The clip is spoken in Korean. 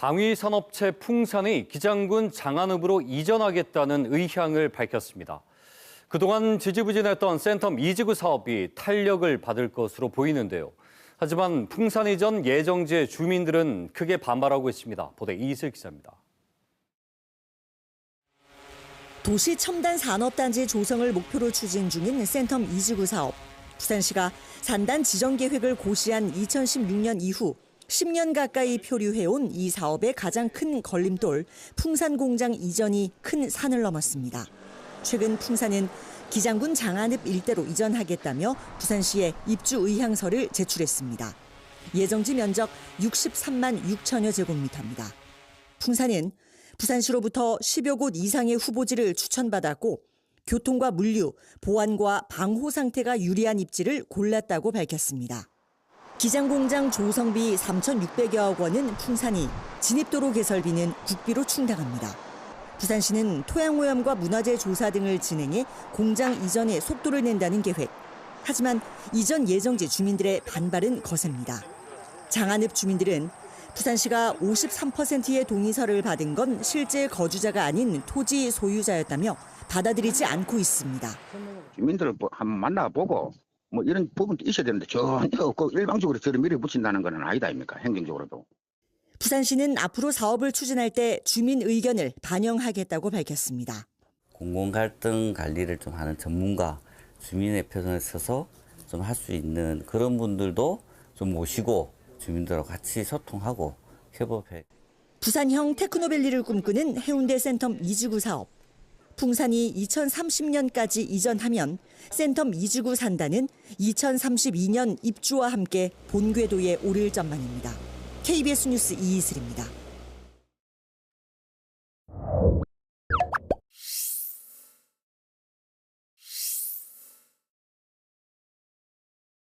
방위산업체 풍산이 기장군 장안읍으로 이전하겠다는 의향을 밝혔습니다. 그동안 지지부진했던 센텀 이지구 사업이 탄력을 받을 것으로 보이는데요. 하지만 풍산 이전 예정지의 주민들은 크게 반발하고 있습니다. 보도 이슬 기자입니다. 도시 첨단 산업단지 조성을 목표로 추진 중인 센텀 이지구 사업. 부산시가 산단 지정 계획을 고시한 2016년 이후 10년 가까이 표류해온 이 사업의 가장 큰 걸림돌 풍산 공장 이전이 큰 산을 넘었습니다. 최근 풍산은 기장군 장안읍 일대로 이전하겠다며 부산시에 입주 의향서를 제출했습니다. 예정지 면적 63만 6천여 제곱미터입니다. 풍산은 부산시로부터 10여 곳 이상의 후보지를 추천받았고 교통과 물류, 보안과 방호 상태가 유리한 입지를 골랐다고 밝혔습니다. 기장공장 조성비 3,600여억 원은 풍산이, 진입도로 개설비는 국비로 충당합니다. 부산시는 토양오염과 문화재 조사 등을 진행해 공장 이전에 속도를 낸다는 계획. 하지만 이전 예정지 주민들의 반발은 거셉니다. 장안읍 주민들은 부산시가 53%의 동의서를 받은 건 실제 거주자가 아닌 토지 소유자였다며 받아들이지 않고 있습니다. 주민들을 뭐 한번 만나보고 뭐 이런 부분도 있어야 되는데 전혀 없고 일방적으로 저를 밀어붙인다는 건 아니다 아닙니까 행정적으로도 부산시는 앞으로 사업을 추진할 때 주민 의견을 반영하겠다고 밝혔습니다. 공공 갈등 관리를 좀 하는 전문가, 주민의 편에 서서 좀 할 수 있는 그런 분들도 좀 모시고 주민들하고 같이 소통하고 협업해. 부산형 테크노밸리를 꿈꾸는 해운대 센텀 이지구 사업. 풍산이 2030년까지 이전하면 센텀 이지구 산다는 2032년 입주와 함께 본궤도에 오를 전망입니다. KBS 뉴스 이이슬입니다.